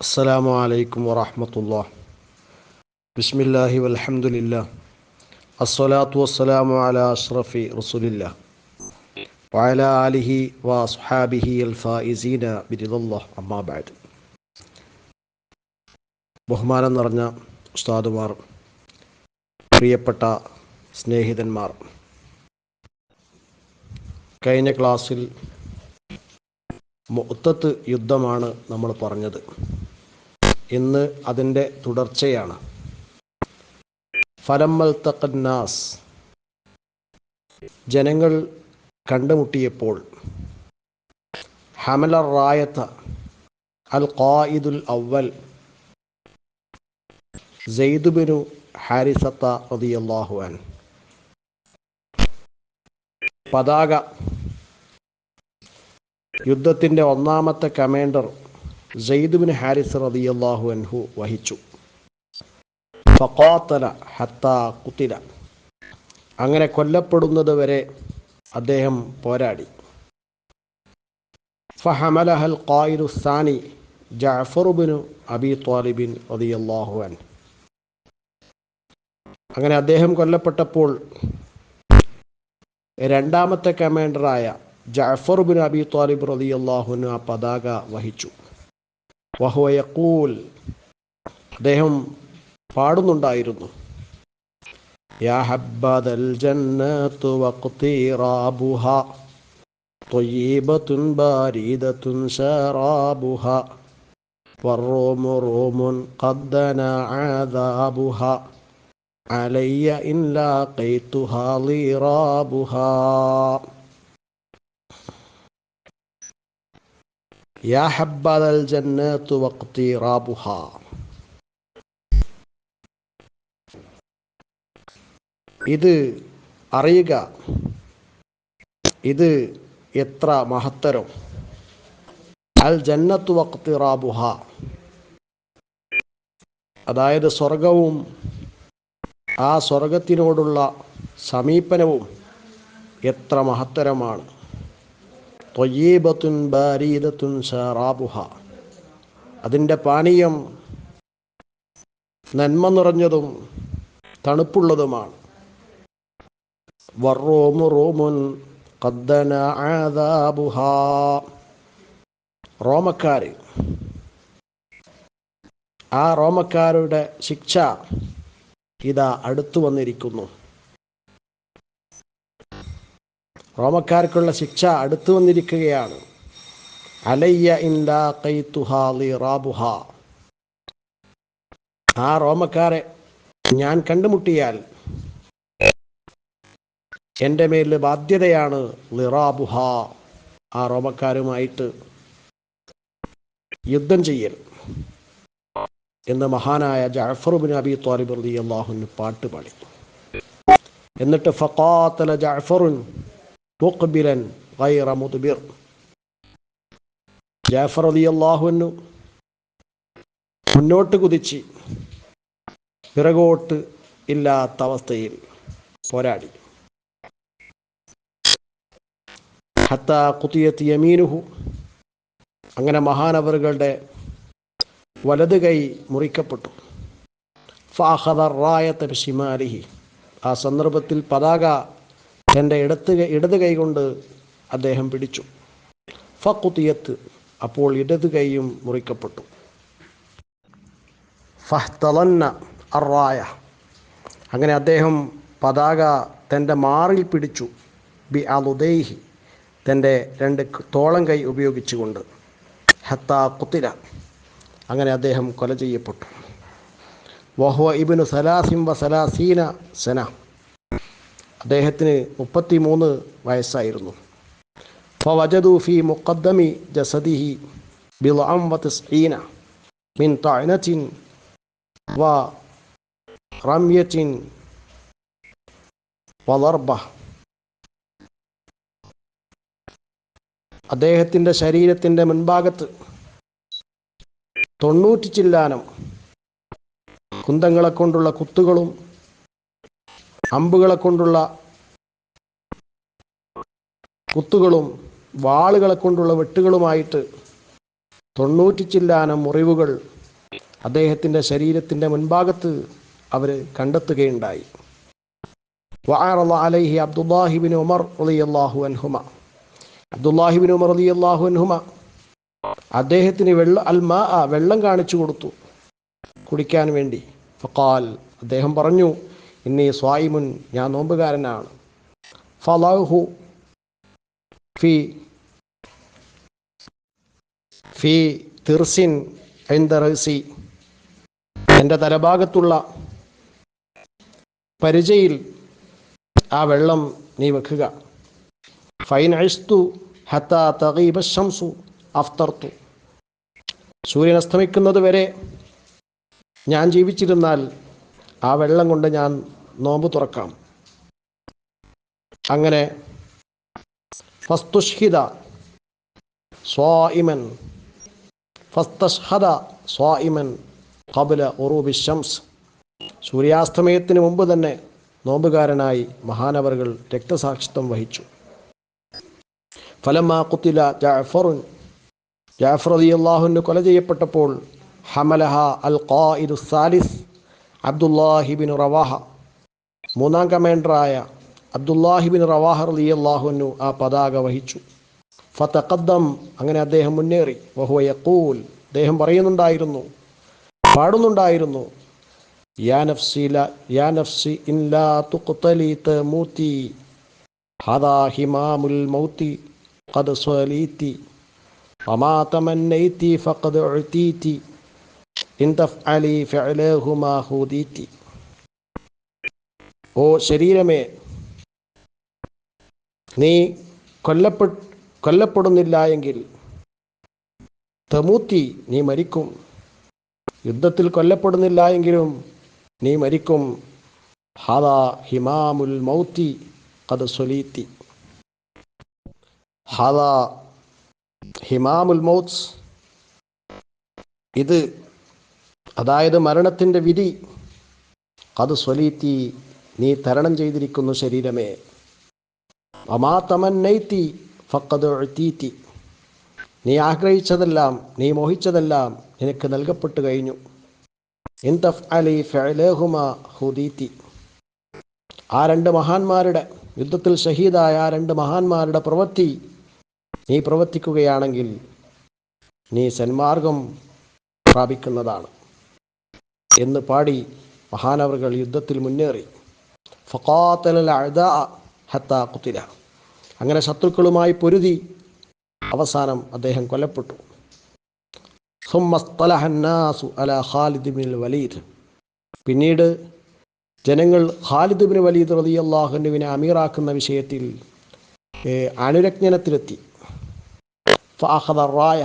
السلام عليكم ورحمة الله بسم الله والحمد لله الصلاة والسلام على أشرف رسول الله وعلى آله وأصحابه الفائزين برضا الله أما بعد ബഹുമാനം നിറഞ്ഞ ഉസ്താദുമാർ പ്രിയപ്പെട്ട സ്നേഹിതന്മാർ കഴിഞ്ഞ ക്ലാസ്സിൽ മുത്തത്ത് യുദ്ധമാണ് നമ്മൾ പറഞ്ഞത് ഇന്ന് അതിന്റെ തുടർച്ചയാണ്. ഫലമ്മൽ തക്കന്നാസ് ജനങ്ങൾ കണ്ടുമുട്ടിയപ്പോൾ ഹമല റായത്ത അൽ ഖായിദുൽ അവൽ സെയ്ദുബിനു ഹാരിസത്ത റതിയല്ലാഹു അൻ പതാക. യുദ്ധത്തിന്റെ ഒന്നാമത്തെ കമാൻഡർ സെയ്ദുബിൻ ഹാരിസ് റതിയല്ലാഹു അൻഹു വഹിച്ചു. ഫഖാത്തല ഹത്ത കുത്തില. അങ്ങനെ കൊല്ലപ്പെടുന്നത് വരെ അദ്ദേഹം പോരാടി. ഫഹമലഹൽ ഖായിദു സാനി ജഅഫറുബിനു അബി ത്വാലിബിൻ റതിയല്ലാഹു അൻ അങ്ങനെ അദ്ദേഹം കൊല്ലപ്പെട്ടപ്പോൾ രണ്ടാമത്തെ കമാൻഡറായ ജഅഫർ ബിൻ അബി ത്വാലിബ് റതിയല്ലാഹുവിന് ആ പതാക വഹിച്ചു. വഹുവ യഖൂൽ അദ്ദേഹം പാടുന്നുണ്ടായിരുന്നു യാ ഹബ്ബദൽ ജന്നത്തു വഖ്തിറാബുഹ طيبة باردة شرابها والروم روم قد دنا عذابها علي إن لاقيتها ضرابها ഇത് അറിയുക. ഇത് എത്ര മഹത്തരം. അൽ ജന്നത്തു വക്തി റാബുഹ. അതായത് സ്വർഗവും ആ സ്വർഗത്തിനോടുള്ള സമീപനവും എത്ര മഹത്തരമാണ്. തൊയ്യീബത്തുൻ ബാരീദത്തുൻ ഷറാബുഹ അതിന്റെ പാനീയം നന്മ നിറഞ്ഞതും തണുപ്പുള്ളതുമാണ്. വറോമു റോമുൻ കദ്ദന റോമക്കാർ ആ റോമക്കാരുടെ ശിക്ഷ ഇതാ അടുത്തു വന്നിരിക്കുന്നു. റോമക്കാർക്കുള്ള ശിക്ഷ അടുത്തു വന്നിരിക്കുകയാണ്. അലയ്യ ഇൻലാ റാബുഹ ആ റോമക്കാരെ ഞാൻ കണ്ടുമുട്ടിയാൽ എന്റെ മേൽ ബാധ്യതയാണ് ലിറാബുഹ. ആ റോമക്കാരുമായിട്ട് യുദ്ധം ചെയ്യൽ. എന്ന് മഹാനായ ജഅഫറുബിൻ അബി താലിബ് അള്ളാഹുന് പാട്ട് പാടി എന്നിട്ട് ഫക്കാത്തല ജഅഫറുൻ മുഖ്ബിലൻ ഗൈറ മുദ്ബിർ ജാഫർ അലി അള്ളാഹുവിനു മുന്നോട്ട് കുതിച്ച് പിറകോട്ട് ഇല്ലാത്ത അവസ്ഥയിൽ പോരാടി. ഹത്ത കുത്തിയത്ത് യമീനുഹു അങ്ങനെ മഹാനവറുകളുടെ വലത് കൈ മുറിക്കപ്പെട്ടു. ഫാഹദർ റായത്ത് ഷിമാലിഹി ആ സന്ദർഭത്തിൽ പതാക തന്റെ ഇടത്ത് ഇടത് കൈ കൊണ്ട് അദ്ദേഹം പിടിച്ചു. ഫക്കുത്തിയത്ത് അപ്പോൾ ഇടത് കൈയും മുറിക്കപ്പെട്ടു. ഫഹ്തലന്ന അറായ. അങ്ങനെ അദ്ദേഹം പതാക തന്റെ മാറിൽ പിടിച്ചു. ബി അലുദൈഹി തന്റെ രണ്ട് തോളം കൈ ഉപയോഗിച്ചുകൊണ്ട്. ഹത്ത കുത്തില അങ്ങനെ അദ്ദേഹം കൊല ചെയ്യപ്പെട്ടു. വഹുവ ഇബിനു സലാസിം വ സലാസീന സന. അദ്ദേഹത്തിന് മുപ്പത്തി മൂന്ന് വയസ്സായിരുന്നു. ഫവജദു ഫി മുഖദ്ദമി ജസദിഹി ബിൽഅം വ തസ്ഈന മിൻ തഅനത്തിൻ വ റമ്യത്തിൻ വളർബ അദ്ദേഹത്തിന്റെ ശരീരത്തിന്റെ മുൻഭാഗത്ത് തൊണ്ണൂറ്റി ചില്ലാനം കുന്തങ്ങളെ കൊണ്ടുള്ള കുത്തുകളും അമ്പുകളെ കൊണ്ടുള്ള കുത്തുകളും വാളുകളെ കൊണ്ടുള്ള വെട്ടുകളുമായിട്ട് തൊണ്ണൂറ്റി ചില്ലാനം മുറിവുകൾ അദ്ദേഹത്തിന്റെ ശരീരത്തിന്റെ മുൻഭാഗത്ത് അവർ കണ്ടെത്തുകയുണ്ടായി. അലൈഹി അബ്ദുല്ലാഹിബിൻ ഉമർ റളിയല്ലാഹു അൻഹുമ. അബ്ദുല്ലാഹിബിൻ ഉമർ റളിയല്ലാഹു അൻഹുമ അദ്ദേഹത്തിന് വെള്ള അൽമ ആ വെള്ളം കാണിച്ചു കൊടുത്തു കുടിക്കാൻ വേണ്ടി. ഫഖാൽ അദ്ദേഹം പറഞ്ഞു ഇന്നീ സ്വായിമുൻ ഞാൻ നോമ്പുകാരനാണ്. ഫലഹു ഫി ഫി തിർസിൻ ഐന്ദറസി എന്റെ തലഭാഗത്തുള്ള പരിചയിൽ ആ വെള്ളം നീ വെക്കുക. ഫൈൻ അഴിസ്തു ഹത്ത തകീബ ഷംസു അഫ്തർത്തു സൂര്യൻ അസ്തമിക്കുന്നത് വരെ ഞാൻ ജീവിച്ചിരുന്നാൽ ആ വെള്ളം കൊണ്ട് ഞാൻ നോമ്പ് തുറക്കാം. അങ്ങനെ ഫസ്തുഷ്ഹിത സ്വാഇമൻ ഫസ്തഷ്ഹദ സ്വാഇമൻ ഫബുല ഉറൂബി ഷംസ് സൂര്യാസ്തമയത്തിന് മുമ്പ് തന്നെ നോമ്പുകാരനായി മഹാനവറുകൾ രക്തസാക്ഷിത്വം വഹിച്ചു. ഫലമാ കുത്തില ജാഫറുൻ ജാഫർ അലി അള്ളാഹുന് കൊല ചെയ്യപ്പെട്ടപ്പോൾ ഹമലഹ അൽ ഖായിദു സാലിസ് അബ്ദുല്ലാഹിബിൻ റവാഹ. മൂന്നാം കമാൻഡറായ അബ്ദുല്ലാഹിബിൻ റവാഹർ അലി അള്ളാഹുനു ആ പതാക വഹിച്ചു. ഫത്തഖദ്ദം അങ്ങനെ അദ്ദേഹം മുന്നേറി. വഹുവയക്കൂൽ അദ്ദേഹം പറയുന്നുണ്ടായിരുന്നു പാടുന്നുണ്ടായിരുന്നു യാ യാ ഇല്ലാ തുഖ്തലി തമൂതി ഹദാ ഹിമാമുൽ മൗതി ഖദ് ഫഖദ് ഓ ശരീരമേ നീ കൊല്ലപ്പെ കൊല്ലപ്പെടുന്നില്ല എങ്കിൽ തമൂത്തി നീ മരിക്കും. യുദ്ധത്തിൽ കൊല്ലപ്പെടുന്നില്ല എങ്കിലും നീ മരിക്കും. ഹദാ ഹിമാമുൽ മൗത്തി കത് സൊലീത്തി ഹദാ ഹിമാമുൽ മൗത്ത് ഇത് അതായത് മരണത്തിന്റെ വിധി. അത് സ്വലീത്തി നീ തരണം ചെയ്തിരിക്കുന്നു ശരീരമേ. അമാ ഫക്കത് എഴുത്തീത്തി നീ ആഗ്രഹിച്ചതെല്ലാം നീ മോഹിച്ചതെല്ലാം നിനക്ക് നൽകപ്പെട്ടു കഴിഞ്ഞു. ഇൻതഫ് അലി ഫലേഹുമ ഹുദീത്തി. ആ രണ്ട് മഹാന്മാരുടെ യുദ്ധത്തിൽ ഷഹീദായ ആ രണ്ട് മഹാന്മാരുടെ പ്രവൃത്തി നീ പ്രവർത്തിക്കുകയാണെങ്കിൽ നീ സന്മാർഗം പ്രാപിക്കുന്നതാണ്. എന്ന് പാടി മഹാനവറുകൾ യുദ്ധത്തിൽ മുന്നേറി. ഫക്കാത്തല അഴുത ഹത്ത കുത്തില. അങ്ങനെ ശത്രുക്കളുമായി പൊരുതി അവസാനം അദ്ദേഹം കൊല്ലപ്പെട്ടു. വലീദ്. പിന്നീട് ജനങ്ങൾ ഖാലിദ് ബിൻ വലീദ് റതി അള്ളാഹുനുവിനെ അമീറാക്കുന്ന വിഷയത്തിൽ അനുരജ്ഞനത്തിലെത്തി ഫാഹദ റായ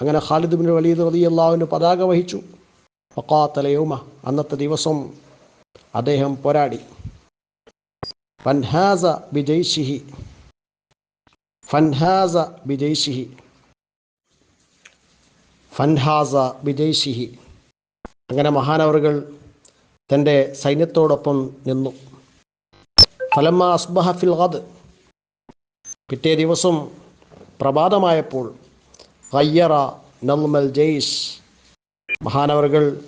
അങ്ങനെ ഖാലിദ് ബിൻ വലീദ് റതി അള്ളാഹുവിന് പതാക വഹിച്ചു. ഫക്കാത്തലയോമ അന്നത്തെ ദിവസം അദ്ദേഹം പോരാടി. ഫൻഹാസ ബിജയ്ഷിഹി ഫൻഹാസ ബിജയ്ഷിഹി ഫൻഹാസ ബിജയ്ഷിഹി അങ്ങനെ മഹാനവറുകൾ തന്റെ സൈന്യത്തോടൊപ്പം നിന്നു. ഫലമ്മ അസ്ബഹ ഫിൽ ഗദ് പിറ്റേ ദിവസം പ്രഭാതമായപ്പോൾ ഖയ്യറ നൽമൽ ജയ്ഷ് മഹാനവറുകൾ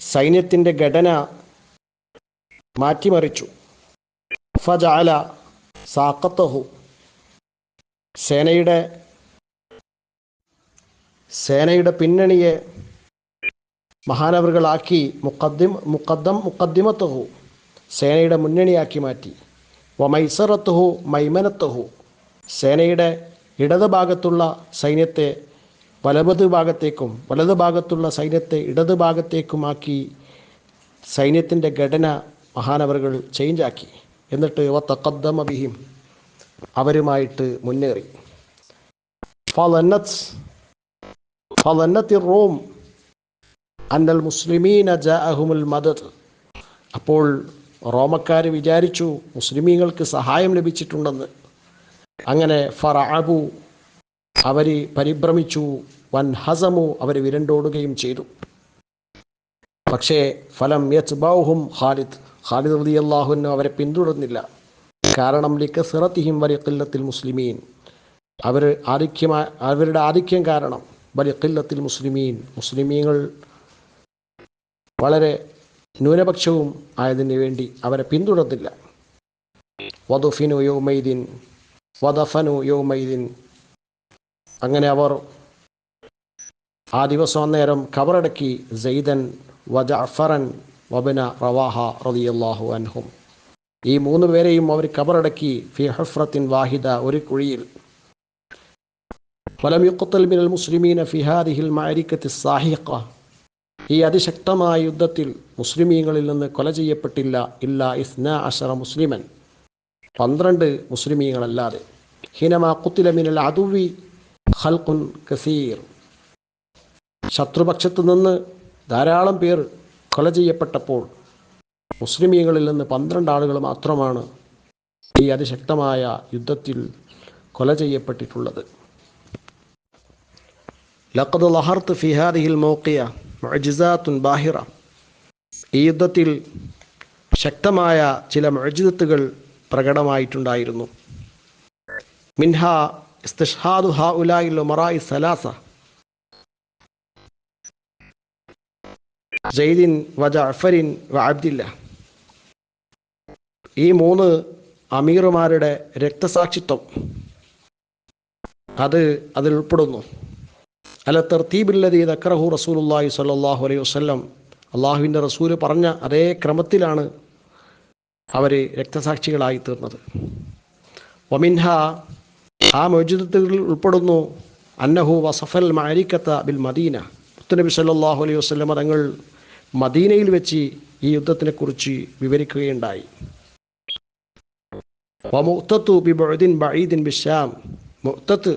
സൈന്യത്തിന്റെ ഘടന മാറ്റിമറിച്ചു. ഫജാല സാക്കത്തഹു സേനയുടെ സേനയുടെ പിന്നണിയെ മഹാനവറുകളാക്കി മുക്കദ്ദിം മുക്കദ്ദം മുക്കദ്ദിമത്തഹു സേനയുടെ മുന്നണിയാക്കി മാറ്റി. വമൈസറത്തുഹു മൈമനത്തുഹു. സേനയുടെ ഇടതുഭാഗത്തുള്ള സൈന്യത്തെ വലത് ഭാഗത്തേക്കും വലത് ഭാഗത്തുള്ള സൈന്യത്തെ ഇടത് ഭാഗത്തേക്കുമാക്കി സൈന്യത്തിന്റെ ഘടന മഹാനവറുകൾ ചേഞ്ചാക്കി എന്നിട്ട് ഇവ തക്കദ്ദമ ബിഹിം അവരുമായിട്ട് മുന്നേറി. റോം അന്നൽ മുസ്ലിമീന ജാഅഹുമുൽ മദദ്. അപ്പോൾ റോമക്കാർ വിചാരിച്ചു മുസ്ലിമീങ്ങൾക്ക് സഹായം ലഭിച്ചിട്ടുണ്ടെന്ന്. അങ്ങനെ ഫറഅബു അവർ പരിഭ്രമിച്ചു. വൻ ഹസമു അവർ വിരണ്ടോടുകയും ചെയ്തു. പക്ഷേ ഫലം യച്ച് ബൗഹും ഖാലിദ്. ഖാലിദ് റതി അള്ളാഹുവിന് അവരെ പിന്തുടർന്നില്ല. കാരണം ലിക്കസിറത്തിഹിം വലിയ കില്ലത്തിൽ മുസ്ലിമീൻ. അവർ ആധിക്യമായ അവരുടെ ആധിക്യം കാരണം വലിയ കില്ലത്തിൽ മുസ്ലിമീൻ. മുസ്ലിമീങ്ങൾ വളരെ ന്യൂനപക്ഷവും ആയതിനു വേണ്ടി അവരെ പിന്തുടർന്നില്ല. വധുഫിനു യൗമൈദിൻ വദഫനു യൗമൈദിൻ അങ്ങനെ അവർ ആ ദിവസം അന്നേരം കബറടക്കി സെയ്ദൻ വജഫറൻ വബന റവാഹ റളിയല്ലാഹു അൻഹും. ഈ മൂന്ന് പേരെയും അവർ കബറടക്കി ഫി ഹഫ്രത്തിൻ വാഹിദ ഒരു കുഴിയിൽ. ഫലം യുക്കത്തൽ മിനൽ മുസ്ലിമീന ഫിഹാദിഹിൽ മാരിക്കത്തി സാഹിഖ. ഈ അതിശക്തമായ യുദ്ധത്തിൽ മുസ്ലിമീങ്ങളിൽ നിന്ന് കൊല ചെയ്യപ്പെട്ടില്ല ഇല്ല ഇസ്ന അഷറ മുസ്ലിമൻ. പന്ത്രണ്ട് മുസ്ലിമീങ്ങളല്ലാതെ. ഹിനമാ കുത്തില മിനൽ അതുവി ഖൽഖുൻ കസീർ. ശത്രുപക്ഷത്തു നിന്ന് ധാരാളം പേർ കൊല ചെയ്യപ്പെട്ടപ്പോൾ മുസ്ലിമീങ്ങളിൽ നിന്ന് പന്ത്രണ്ട് ആളുകൾ മാത്രമാണ് ഈ അതിശക്തമായ യുദ്ധത്തിൽ കൊല ചെയ്യപ്പെട്ടിട്ടുള്ളത്. ലഖദ് ലഹർത്ത് ഫിഹാദിഹിൽ മോക്കിയ മൊജിസാത്തുൻ ബാഹിറ. ഈ യുദ്ധത്തിൽ ശക്തമായ ചില മൊജിദത്തുകൾ പ്രകടമായിട്ടുണ്ടായിരുന്നു. മിൻഹ ഈ മൂന്ന് അമീറുമാരുടെ രക്തസാക്ഷിത്വം. അത് അതിൽ ഉൾപ്പെടുന്നു. അല തർത്തീബില്ലതി ദക്രഹു റസൂലുല്ലാഹി സ്വല്ലല്ലാഹു അലൈഹി വസല്ലം. അള്ളാഹുവിന്റെ റസൂൽ പറഞ്ഞ അതേ ക്രമത്തിലാണ് അവർ രക്തസാക്ഷികളായി തീർന്നത്. ഒമിൻഹ ആ മൊജിദത്തുകളിൽ ഉൾപ്പെടുന്നു. അന്നഹു വസഫൽ മാരിക്കത്ത ബിൽ മദീന. മുത്തുനബി സല്ലാഹു അലൈഹി വസല്ലം തങ്ങൾ മദീനയിൽ വെച്ച് ഈ യുദ്ധത്തിനെക്കുറിച്ച് വിവരിക്കുകയുണ്ടായി. വമുത്തത്തു ബി ബുഅദിൻ ബഈദിൻ ബിഷാം മുത്തത്ത്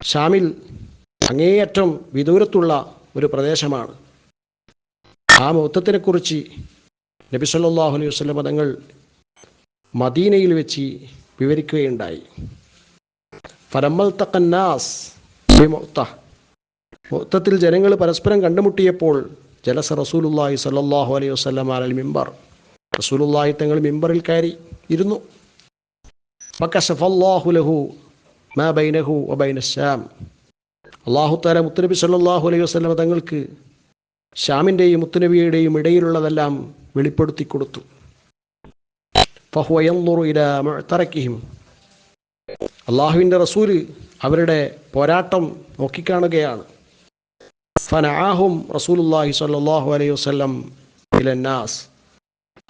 ഷാമിൽ അങ്ങേയറ്റം വിദൂരത്തുള്ള ഒരു പ്രദേശമാണ്. ആ മുത്തത്തിനെക്കുറിച്ച് നബി സല്ലല്ലാഹു അലൈഹി വസല്ലം തങ്ങൾ മദീനയിൽ വെച്ച് വിവരിക്കുകയുണ്ടായി. ഫലമ്മൽ തക്കന്നാസ് മൊത്തത്തിൽ ജനങ്ങൾ പരസ്പരം കണ്ടുമുട്ടിയപ്പോൾ ജലസ റസൂലുല്ലാഹി സല്ലാഹു അലൈഹി വസല്ലം അലൽ മിമ്പർ റസൂലുല്ലാഹി തങ്ങൾ മിമ്പറിൽ കയറി ഇരുന്നു. ഫക്കശഫല്ലാഹു ലഹു മാ ബൈനഹു അള്ളാഹു താല മുത്തുനബി സല്ലാഹു അലൈഹി വസ്ലം തങ്ങൾക്ക് ശ്യാമിന്റെയും മുത്തുനബിയുടെയും ഇടയിലുള്ളതെല്ലാം വെളിപ്പെടുത്തി കൊടുത്തു. ഫഹുവ അള്ളാഹുവിന്റെ റസൂൽ അവരുടെ പോരാട്ടം നോക്കിക്കാണുകയാണ്. ഫനാഹും റസൂലുല്ലാഹി സ്വല്ലല്ലാഹു അലൈഹി വസല്ലം ഇലന്നാസ്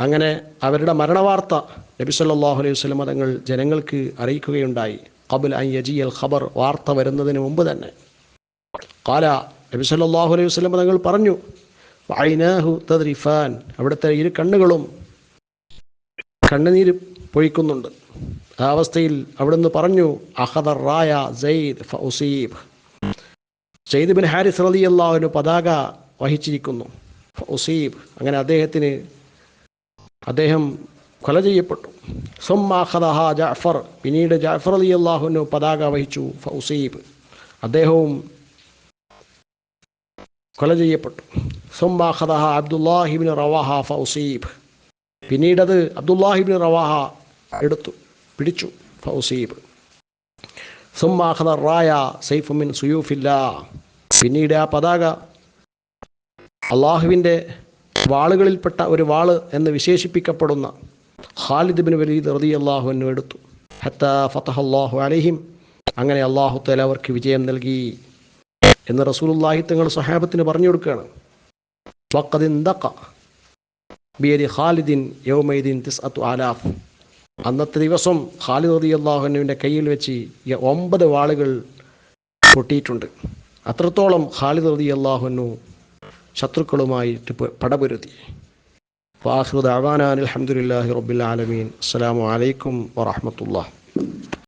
അങ്ങനെ അവരുടെ മരണവാർത്ത നബി സല്ലാഹു അലൈഹി വസ്ലം തങ്ങൾ ജനങ്ങൾക്ക് അറിയിക്കുകയുണ്ടായി. കബുൽ അൻ യജി അൽ ഖബർ വാർത്ത വരുന്നതിന് മുമ്പ് തന്നെ. കാല നബി സല്ലാഹു അലൈഹി വസ്ലം തങ്ങൾ പറഞ്ഞു അവിടുത്തെ ഇരു കണ്ണുകളും കണ്ണുനീര് പൊഴിക്കുന്നുണ്ട് ആ അവസ്ഥയിൽ അവിടുന്ന് പറഞ്ഞു അഹദർ റായ സെയ്ദ് ഫൗസീബ് സെയ്ദ് ബിൻ ഹാരിസ് റലി അള്ളാഹുവിന് പതാക വഹിച്ചിരിക്കുന്നു. ഫൗസീബ് അങ്ങനെ അദ്ദേഹത്തിന് അദ്ദേഹം കൊല ചെയ്യപ്പെട്ടു. സൊമ്മാഹദഹ ജാഫർ പിന്നീട് ജാഫർ അലി അള്ളാഹുവിന് പതാക വഹിച്ചു ഫൗസീബ് അദ്ദേഹവും കൊല ചെയ്യപ്പെട്ടു. സൊമ്മാഹദഹ അബ്ദുല്ലാഹിബിൻ റവാഹ ഫൗസീബ് പിന്നീടത് അബ്ദുല്ലാഹിബിൻ റവാഹ എടുത്തു പിടിച്ചു ഫൗസീബ്. സുമ്മാഹദ റായ സൈഫുമിൻ സുയൂഫില്ല. പിന്നീട് ആ പതാക അള്ളാഹുവിന്റെ വാളുകളിൽപ്പെട്ട ഒരു വാൾ എന്ന് വിശേഷിപ്പിക്കപ്പെടുന്ന ഖാലിദ് ബിൻ വലീദ് റതി അള്ളാഹു എന്നു എടുത്തു. ഹത്ത ഫതഹ അള്ളാഹു അലഹിം. അങ്ങനെ അള്ളാഹു തല അവർക്ക് വിജയം നൽകി എന്ന് റസൂലുല്ലാഹി തങ്ങൾ സഹാബത്തിന് പറഞ്ഞു കൊടുക്കുകയാണ്. വക്കതിന്തക്ക ബിയരി ഖാലിദിൻ യൗമൈദിൻ തിസ് അത്തു ആലാഫ്. അന്നത്തെ ദിവസം ഖാലിദ് റതി അള്ളാഹുനുവിന്റെ കയ്യിൽ വെച്ച് ഒമ്പത് വാളുകൾ പൊട്ടിയിട്ടുണ്ട്. അത്രത്തോളം ഖാലിദ് റതി അള്ളാഹുനു ശത്രുക്കളുമായിട്ട് പടപുരുതി. വാഹൃദ് അവാനാൻ അലഹമുല്ലാഹി റബ്ബിൽ ആലമീൻ. അസ്സാം വലൈക്കും വറഹമത്തുള്ള